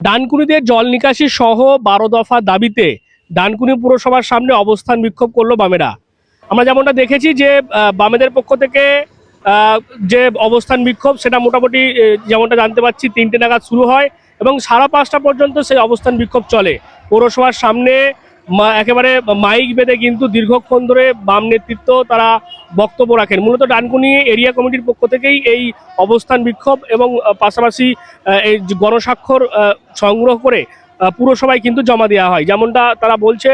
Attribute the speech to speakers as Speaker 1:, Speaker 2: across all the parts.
Speaker 1: ডানকুনিতে জল নিকাশি সহ বারো দফা দাবিতে ডানকুনি পুরসভার সামনে অবস্থান বিক্ষোভ করল বামেরা। আমরা যেমনটা দেখেছি যে বামেদের পক্ষ থেকে যে অবস্থান বিক্ষোভ, সেটা মোটামুটি যেমনটা জানতে পারছি তিনটে নাগাদ শুরু হয় এবং সাড়ে পাঁচটা পর্যন্ত সেই অবস্থান বিক্ষোভ চলে। পৌরসভার সামনে একেবারে মাইক বেঁধে কিন্তু দীর্ঘক্ষণ ধরে বাম নেতৃত্ব তারা বক্তব্য রাখেন। মূলত ডানকুনি এরিয়া কমিটির পক্ষ থেকেই এই অবস্থান বিক্ষোভ এবং পাশাপাশি এই গণস্বাক্ষর সংগ্রহ করে পুরসভায় কিন্তু জমা দেওয়া হয়। যেমনটা তারা বলছে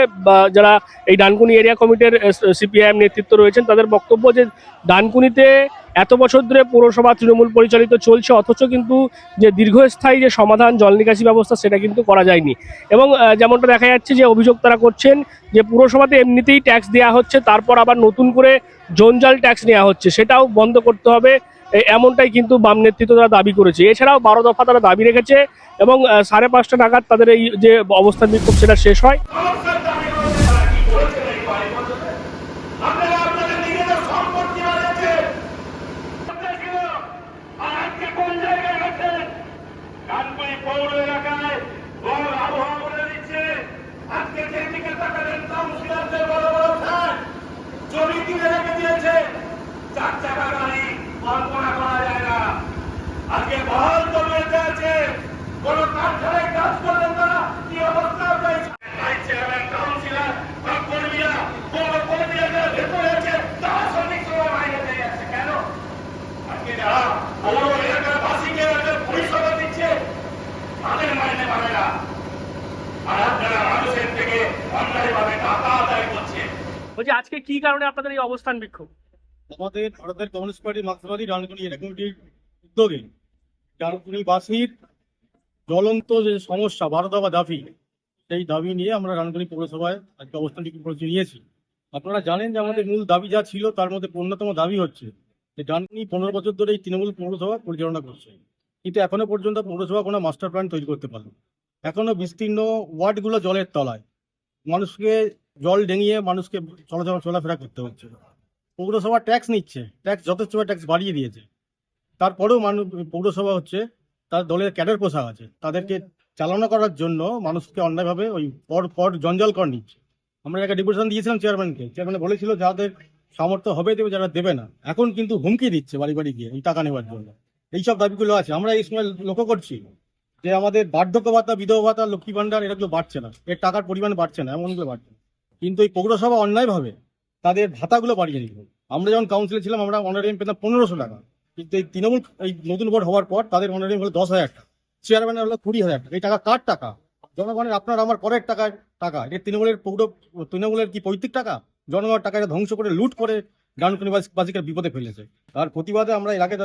Speaker 1: যারা এই ডানকুনি এরিয়া কমিটির সিপিআইএম নেতৃত্ব রয়েছেন, তাদের বক্তব্য যে ডানকুনিতে এত বছর ধরে পৌরসভা তৃণমূল পরিচালিত চলছে, অথচ কিন্তু যে দীর্ঘস্থায়ী যে সমাধান, জল নিকাশি ব্যবস্থা, সেটা কিন্তু করা যায়নি। এবং যেমনটা দেখা যাচ্ছে যে অভিযোগ তারা করছেন যে পুরসভাতে এমনিতেই ট্যাক্স দেওয়া হচ্ছে, তারপর আবার নতুন করে জঞ্জাল ট্যাক্স নেওয়া হচ্ছে, সেটাও বন্ধ করতে হবে। এমনটাই কিন্তু বাম নেতৃত্ব তারা দাবি করেছে। এছাড়াও বারো দফা তারা দাবি রেখেছে এবং সাড়ে পাঁচটা নাগাদ তাদের এই যে অবস্থান বিক্ষোভ সেটা শেষ হয়।
Speaker 2: চার চাকা গাড়ি কল্পনা করা যায় না আজকে বহাল জমিতে আছে কোন কারখানায় কাজ করলেন তারা কি অবস্থা হয়েছে? চেয়ারম্যান কাউন্সিলর বা কর্মীরা কোন কর্মীরা যারা ভেতরে আছে তারা সঠিক সময় বাইরে হয়ে যাচ্ছে কেন? আজকে যারা পৌর এলাকার বাসীকে এদের পরিষেবা দিচ্ছে তাদের মাইনে পাবে না। আর আপনারা মানুষের থেকে অন্যায়ভাবে টাকা আদায় করছেন
Speaker 1: বলছি আজকে কি কারণে আপনাদের এই অবস্থান বিক্ষোভ?
Speaker 3: আমাদের ভারতের কমিউনিস্ট পার্টি মার্ক্সবাদী ডানকুনি কমিটির উদ্যোগে ডানকুনিবাসীর জ্বলন্ত যে সমস্যা বারো দফা দাবি, সেই দাবি নিয়ে আমরা ডানকুনি পৌরসভায় আজকে অবস্থান করেছি, নিয়েছি। আপনারা জানেন যে আমাদের মূল দাবি যা ছিল, তার মধ্যে অন্যতম দাবি হচ্ছে যে ডানকুনি পনেরো বছর ধরে এই তৃণমূল পৌরসভা পরিচালনা করছে। কিন্তু এখনও পর্যন্ত পৌরসভা কোনো মাস্টার প্ল্যান তৈরি করতে পারল এখনও বিস্তীর্ণ ওয়ার্ডগুলো জলের তলায়। মানুষকে জল ডেঙিয়ে মানুষকে চলাচল, চলাফেরা করতে হচ্ছে। পৌরসভা ট্যাক্স নিচ্ছে, ট্যাক্স যথেষ্ট ট্যাক্স বাড়িয়ে দিয়েছে। তারপরেও মানুষ পৌরসভা হচ্ছে, তার দলের ক্যাডার পোশাক আছে, তাদেরকে চালনা করার জন্য মানুষকে অন্যায়ভাবে ওই পর পর জঞ্জাল কর নিচ্ছে। আমরা একটা ডিপুটেশন দিয়েছিলাম চেয়ারম্যানকে, চেয়ারম্যান বলেছিল যাদের সামর্থ্য হবে দেবে, যারা দেবে না। এখন কিন্তু হুমকি দিচ্ছে বাড়ি বাড়ি গিয়ে টাকা নেওয়ার জন্য। এইসব দাবিগুলো আছে, আমরা এই সময় লক্ষ্য করছি যে আমাদের বার্ধক্য ভাতা, বিধবা ভাতা, লক্ষ্মী ভান্ডার এগুলো বাড়ছে না। এর টাকার পরিমাণ বাড়ছে না এমনগুলো বাড়ছে। কিন্তু এই পৌরসভা অন্যায়ভাবে তাদের ভাতাগুলো বাড়িয়ে দিল। আমরা যখন কাউন্সিলে ছিলাম, আমরা অনারিয়াম পেতাম পনেরোশো টাকা। কিন্তু এই তৃণমূল, এই নতুন বোর্ড হওয়ার পর তাদের অনারিয়াম হলো দশ হাজার টাকা। চেয়ারম্যানের হলো কুড়ি হাজার টাকা। এই টাকা কার টাকা? জনগণের, আপনার, আমার করের টাকা টাকা। এটা তৃণমূলের পৌর, তৃণমূলের কি পৈতৃক টাকা? জনগণের টাকা এটা ধ্বংস করে, লুট করে ডানকুনি বাসীকে বিপদে ফেলেছে। তার প্রতিবাদে আমরা এর আগে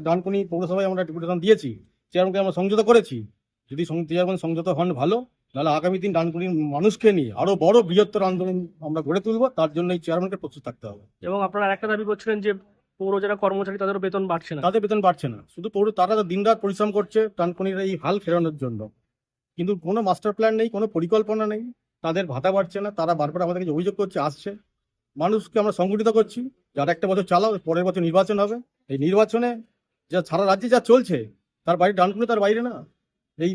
Speaker 3: ডানকুনি- পৌরসভায় আমরা ডেপুটেশন দিয়েছি। চেয়ারম্যানকে আমরা সংযত করেছি। যদি চেয়ারম্যান সংযত হন ভালো, তাহলে আগামী দিন ডানকুনির মানুষকে নিয়ে আরও বড় বৃহত্তর আন্দোলন আমরা গড়ে তুলবো। তার জন্য এই চেয়ারম্যানকে প্রস্তুত থাকতে হবে।
Speaker 1: এবং আপনারা একটা দাবি করছিলেন যে পৌর যারা কর্মচারী তাদেরও বেতন বাড়ছে না।
Speaker 3: তাদের বেতন বাড়ছে না। শুধু পৌর তারা দিনরাত পরিশ্রম করছে ডানকুনির এই হাল ফেরানোর জন্য। কিন্তু কোনো মাস্টার প্ল্যান নেই কোনো পরিকল্পনা নেই তাদের ভাতা বাড়ছে না তারা বারবার আমাদের কাছে অভিযোগ করছে আসছে। মানুষকে আমরা সংগঠিত করছি যারা একটা বছর চালাও পরের বছর নির্বাচন হবে। এই নির্বাচনে যা সারা রাজ্যে যা চলছে তার বাইরে ডানকুনি তার বাইরে না। এই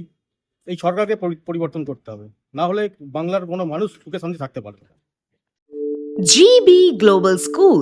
Speaker 3: এই সরকারকে পরিবর্তন করতে হবে। না হলে বাংলার কোনো মানুষ সুখে শান্তি থাকতে পারবে না।
Speaker 4: GB Global School,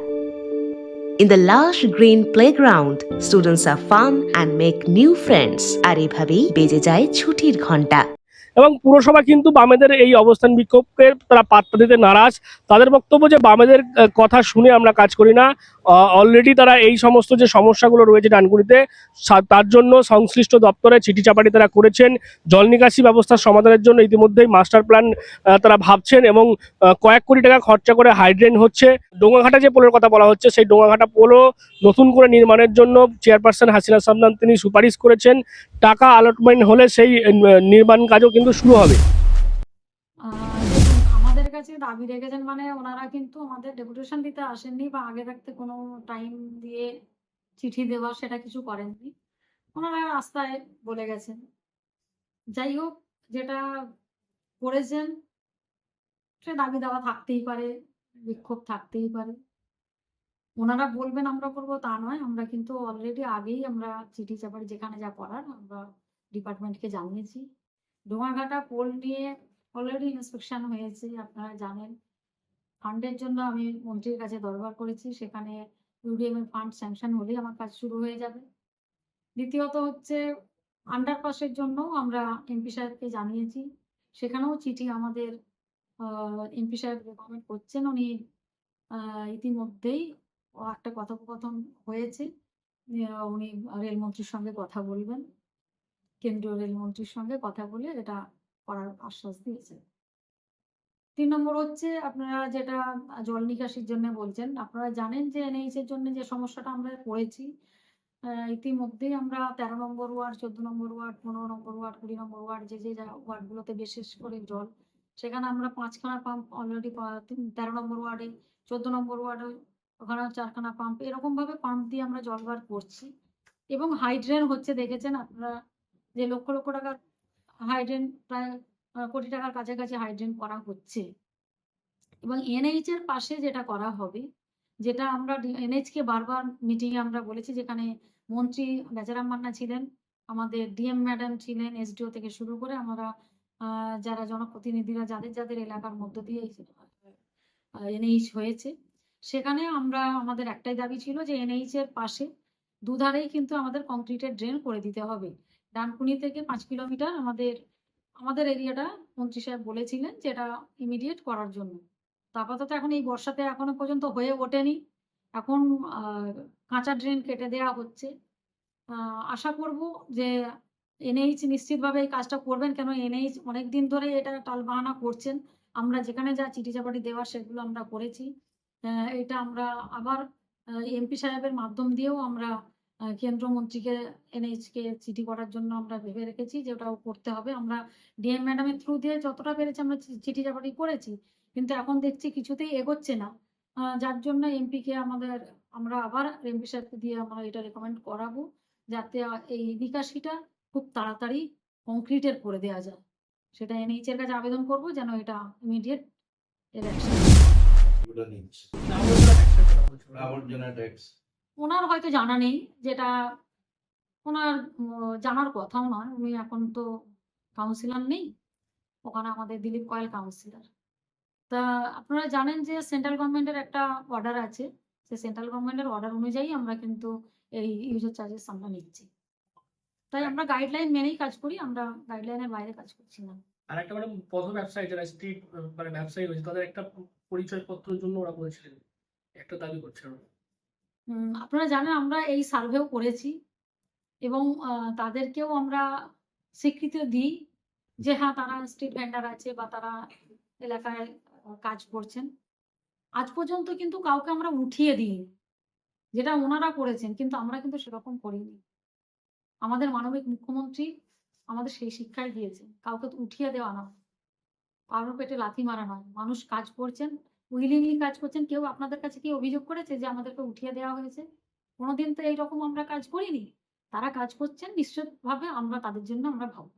Speaker 4: In the lush green playground, students are fun and make new friends. আর এভাবেই বেজে যায় ছুটির ঘণ্টা
Speaker 1: এবং পুরসভা কিন্তু বামেদের এই অবস্থান বিক্ষোভকে তারা পাত্তা দিতে নারাজ। তাদের বক্তব্য যে বামেদের কথা শুনে আমরা কাজ করি না অলরেডি তারা এই সমস্ত যে সমস্যাগুলো রয়েছে ডানকুনিতে, সা- তার জন্য সংশ্লিষ্ট দপ্তরে চিঠি চাপাটি তারা করেছেন। জল নিকাশি ব্যবস্থার সমাধানের জন্য ইতিমধ্যেই মাস্টার প্ল্যান তারা ভাবছেন এবং কয়েক কোটি টাকা খরচা করে হাইড্রেন হচ্ছে। ডোঙাঘাটা যে পোলের কথা বলা হচ্ছে, সেই ডোঙাঘাটা পোলও নতুন করে নির্মাণের জন্য চেয়ারপারসন হাসিনা সামদান তিনি সুপারিশ করেছেন। টাকা অ্যালটমেন্ট হলে সেই নির্মাণ কাজও কিন্তু শুরু হবে।
Speaker 5: আমাদের কাছে দাবি রেখেছেন মানে ওনারা কিন্তু আমাদের ডেপুটেশন দিতে আসেননি বা আগে থাকতে কোনো টাইম দিয়ে চিঠি দেওয়া সেটা কিছু করেননি। ওনারা রাস্তায় বলে গেছেন। যাই হোক, যেটা করেছেন, সে দাবি দাওয়া থাকতেই পারে, বিক্ষোভ থাকতেই পারে। ওনারা বলবেন আমরা করব তা নয়, আমরা কিন্তু অলরেডি আগেই আমরা চিঠি চাপাই যেখানে যা করার আমরা ডিপার্টমেন্টকে জানিয়েছি। ডোঙাঘাটা পোল নিয়ে অলরেডি ইন্সপেকশন হয়েছে, আপনারা জানেন। ফান্ডের জন্য আমি মন্ত্রীর কাছে দরবার করেছি, সেখানে ইউডিএম এর ফান্ড স্যাংশন হলেই আমার কাজ শুরু হয়ে যাবে। দ্বিতীয়ত হচ্ছে আন্ডারপাসের জন্য আমরা এমপি সাহেবকে জানিয়েছি। সেখানেও চিঠি আমাদের এমপি সাহেব রেকমেন্ড করছেন। উনি ইতিমধ্যেই একটা কথোপকথন হয়েছে। উনি রেলমন্ত্রীর সঙ্গে কথা বলবেন। কেন্দ্রীয় রেলমন্ত্রীর সঙ্গে কথা বলে এটা করার আশ্বাস দিয়েছে। তিন নম্বর হচ্ছে আপনারা যেটা জল নিকাশির জন্য বলছেন আপনারা জানেন যে এনএইচ এর জন্য যে সমস্যাটা আমরা পড়েছি আহ, ইতিমধ্যেই আমরা তেরো নম্বর ওয়ার্ড চোদ্দ নম্বর ওয়ার্ড পনেরো নম্বর ওয়ার্ড কুড়ি নম্বর ওয়ার্ড যে যে ওয়ার্ডগুলোতে বিশেষ করে জল সেখানে আমরা পাঁচখানা পাম্প অলরেডি তেরো নম্বর ওয়ার্ডে চোদ্দ নম্বর ওয়ার্ডে ওখানে চারখানা পাম্প এরকম ভাবে পাম্প দিয়ে আমরা জল বার করছি। এবং হাইড্রেন হচ্ছে দেখেছেন আপনারা যে লক্ষ লক্ষ টাকার হাইড্রেন প্রায় কোটি টাকার কাছাকাছি হাইড্রেন করা হচ্ছে। এবং এনএইচ এর পাশে যেটা করা হবে, যেটা আমরা এনএইচ কে বারবার মিটিংয়ে আমরা বলেছি, যেখানে মন্ত্রী বেচারাম মান্না ছিলেন, আমাদের ডিএম ম্যাডাম ছিলেন এসডিও থেকে শুরু করে আমরা যারা জনপ্রতিনিধিরা, যাদের যাদের এলাকার মধ্য দিয়ে এনএইচ হয়েছে, সেখানে আমরা, আমাদের একটাই দাবি ছিল যে এনএইচ এর পাশে দুধারেই কিন্তু আমাদের কংক্রিটের ড্রেন করে দিতে হবে। ডানকুনি থেকে পাঁচ কিলোমিটার আমাদের আমাদের এরিয়াটা মন্ত্রী সাহেব বলেছিলেন যে এটা ইমিডিয়েট করার জন্য। তো আপাতত এখন এই বর্ষাতে এখনও পর্যন্ত হয়ে ওঠেনি। এখন কাঁচা ড্রেন কেটে দেওয়া হচ্ছে। আশা করব যে এনএইচ নিশ্চিতভাবে এই কাজটা করবেন, কেন এনএইচ অনেক দিন ধরে এটা টালবাহানা করছেন। আমরা যেখানে যা চিঠি চাপাটি দেওয়া সেগুলো আমরা করেছি। এটা আমরা আবার এমপি সাহেবের মাধ্যম দিয়েও আমরা আহ, কেন্দ্রমন্ত্রীকে এনএইচ কে চিঠি করার জন্য আমরা ভেবে রেখেছি যে ওটাও করতে হবে। আমরা ডিএম ম্যাডামের থ্রু দিয়ে যতটা পেরেছি আমরা চি- চিঠি চাপাটি করেছি কিন্তু এখন দেখছি কিছুতেই এগোচ্ছে না। যার জন্য এমপি কে আমাদের আমরা আবার এমপি সাহেবকে দিয়ে আমরা এটা রেকমেন্ড করাবো যাতে এই নিকাশিটা খুব তাড়াতাড়ি কংক্রিটের করে দেওয়া যায়। সেটা এনএইচ এর কাছে আবেদন করব যেন এটা ইমিডিয়েট এর action ওনার হয়তো জানা নেই যেটা ওনার জানার কথাও নয়। উনি এখন তো কাউন্সিলর নেই। ওখানে আমাদের দিলীপ কয়েল কাউন্সিলর তা আপনারা জানেন যে সেন্ট্রাল গভর্নমেন্টের একটা অর্ডার আছে। সে সেন্ট্রাল গভর্নমেন্টের অর্ডার অনুযায়ী আমরা কিন্তু এই ইউজার চার্জেস আমরা নিচ্ছি। তাই আমরা গাইডলাইন মেনেই কাজ করি, আমরা গাইডলাইনের বাইরে কাজ করছি না।
Speaker 1: আর একটা মানে পথ ব্যবসায়ী যারা স্ট্রিট মানে ব্যবসায়ী রয়েছে, তাদের একটা পরিচয় পত্রের জন্য ওরা বলেছিলেন, একটা দাবি করছে ওরা
Speaker 5: আপনারা জানেন আমরা এই সার্ভেও করেছি এবং তাদেরকেও আমরা স্বীকৃতি দিই যে হ্যাঁ তারা স্ট্রিট ভেন্ডার আছে বা তারা এলাকায় কাজ করছেন। আজ পর্যন্ত কিন্তু কাউকে আমরা উঠিয়ে দিইনি। যেটা ওনারা করেছেন, কিন্তু আমরা কিন্তু সেরকম করিনি। আমাদের মানবিক মুখ্যমন্ত্রী আমাদের সেই শিক্ষাই দিয়েছেন, কাউকে উঠিয়ে দেওয়া না। কারোর পেটে লাথি মারা নয়। মানুষ কাজ করছেন উইলিংলি কাজ করছেন, কেউ আপনাদের কাছে কি অভিযোগ করেছে যে আমাদেরকে উঠিয়ে দেওয়া হয়েছে? কোনোদিন তো এইরকম আমরা কাজ করিনি। তারা কাজ করছেন নিশ্চিতভাবে আমরা তাদের জন্য আমরা ভাববো।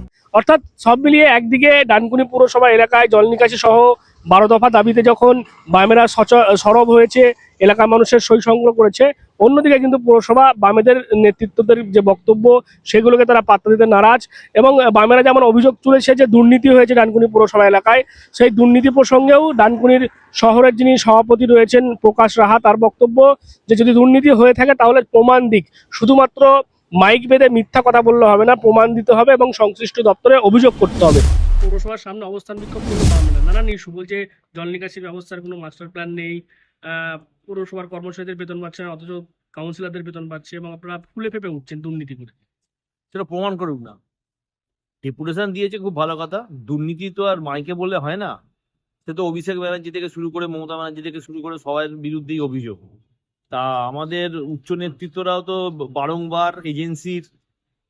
Speaker 1: অর্থাৎ সব মিলিয়ে একদিকে ডানকুনি পুরসভা এলাকায় জল নিকাশি সহ বারো দফা দাবিতে যখন বামেরা সরব হয়েছে, এলাকার মানুষের সই সংগ্রহ করেছে, অন্যদিকে কিন্তু পুরসভা বামেদের নেতৃত্বদের যে বক্তব্য, সেগুলোকে তারা পাত্তা দিতে নারাজ এবং বামেরা যেমন অভিযোগ তুলেছে যে দুর্নীতি হয়েছে ডানকুনি পুরসভা এলাকায়, সেই দুর্নীতি প্রসঙ্গেও ডানকুনির শহরের যিনি সভাপতি রয়েছেন প্রকাশ রাহা, তার বক্তব্য যে যদি দুর্নীতি হয়ে থাকে তাহলে প্রমাণ দিক। শুধুমাত্র মাইক বেঁধে মিথ্যা কথা বললে হবে না প্রমাণ দিতে হবে এবং সংশ্লিষ্ট দপ্তরে অভিযোগ করতে হবে। পৌরসভার সামনে অবস্থান বিক্ষোভ পারবে না। নানান ইস্যু বলছে জল নিকাশি ব্যবস্থার কোনো মাস্টার প্ল্যান নেই আহ, পৌরসভার কর্মচারীদের বেতন পাচ্ছে না অথচ কাউন্সিলরদের বেতন পাচ্ছে এবং আপনারা ফুলে ফেপে উঠছেন দুর্নীতি করে।
Speaker 6: সেটা প্রমাণ করুক না। ডেপুটেশন দিয়েছে খুব ভালো কথা দুর্নীতি তো আর মাইকে বললে হয় না। সে তো অভিষেক ব্যানার্জি থেকে শুরু করে মমতা ব্যানার্জি থেকে শুরু করে সবার বিরুদ্ধেই অভিযোগ। তা আমাদের উচ্চ নেতৃত্বরাও তো বারংবার এজেন্সির,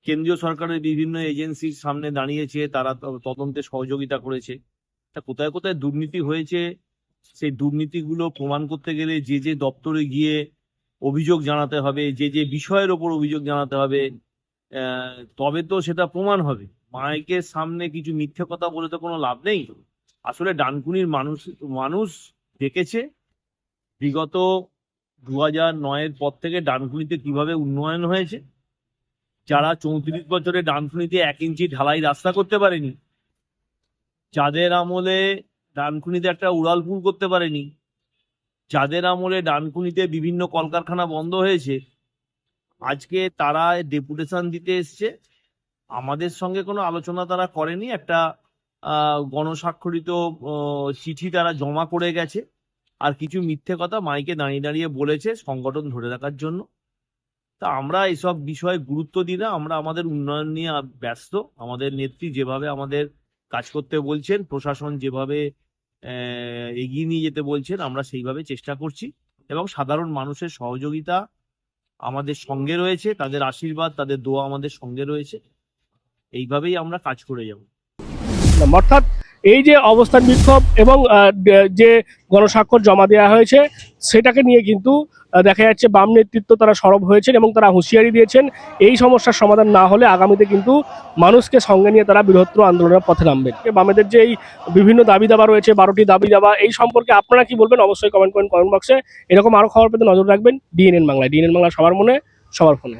Speaker 6: কেন্দ্রীয় সরকারের বিভিন্ন এজেন্সির সামনে দাঁড়িয়েছে, তারা তদন্তে সহযোগিতা করেছে। তা কোথায় কোথায় দুর্নীতি হয়েছে, সেই দুর্নীতিগুলো প্রমাণ করতে গেলে যে যে দপ্তরে গিয়ে অভিযোগ জানাতে হবে, যে যে বিষয়ের ওপর অভিযোগ জানাতে হবে তবে তো সেটা প্রমাণ হবে। মাইকের সামনে কিছু মিথ্যে কথা বলে তো কোনো লাভ নেই। আসলে ডানকুনির মানুষ মানুষ দেখেছে। বিগত দু হাজার নয়ের পর থেকে ডানকুনিতে কীভাবে উন্নয়ন হয়েছে? যারা চৌত্রিশ বছরে ডানকুনিতে এক ইঞ্চি ঢালাই রাস্তা করতে পারেনি, যাদের আমলে ডানকুনিতে একটা উড়ালপুল করতে পারেনি, যাদের আমলে ডানকুনিতে বিভিন্ন কলকারখানা বন্ধ হয়েছে, আজকে তারা ডেপুটেশন দিতে এসছে। আমাদের সঙ্গে কোনো আলোচনা তারা করেনি, একটা গণস্বাক্ষরিত চিঠি তারা জমা করে গেছে। আর কিছু মিথ্যে কথা মাইকে দাঁড়িয়ে দাঁড়িয়ে বলেছে সংগঠন ধরে রাখার জন্য। তা আমরা এসব বিষয়ে গুরুত্ব দিই না, আমরা আমাদের উন্নয়ন নিয়ে ব্যস্ত। আমাদের নেত্রী যেভাবে আমাদের কাজ করতে বলছেন, প্রশাসন যেভাবে এগিয়ে নিয়ে যেতে বলছেন, আমরা সেইভাবে চেষ্টা করছি। এবং সাধারণ মানুষের সহযোগিতা আমাদের সঙ্গে রয়েছে, তাদের আশীর্বাদ, তাদের দোয়া আমাদের সঙ্গে রয়েছে। এইভাবেই আমরা কাজ করে যাব।
Speaker 1: অর্থাৎ এই যে অবস্থান বিক্ষোভ এবং যে গণস্বাক্ষর জমা দেওয়া হয়েছে, সেটাকে নিয়ে কিন্তু দেখা যাচ্ছে বাম নেতৃত্ব তারা সরব হয়েছেন এবং তারা হুঁশিয়ারি দিয়েছেন, এই সমস্যার সমাধান না হলে আগামীতে কিন্তু মানুষকে সঙ্গে নিয়ে তারা বৃহত্তর আন্দোলনের পথে নামবেন। বামেদের যে এই বিভিন্ন দাবি দাবা রয়েছে, বারোটি দাবি দাবা, এই সম্পর্কে আপনারা কি বলবেন অবশ্যই কমেন্ট করেন, কমেন্ট বক্সে। এরকম আরও খবর পেতে নজর রাখবেন ডিএনএন বাংলায়। ডিএনএন বাংলা সবার মনে, সবার ফোনে।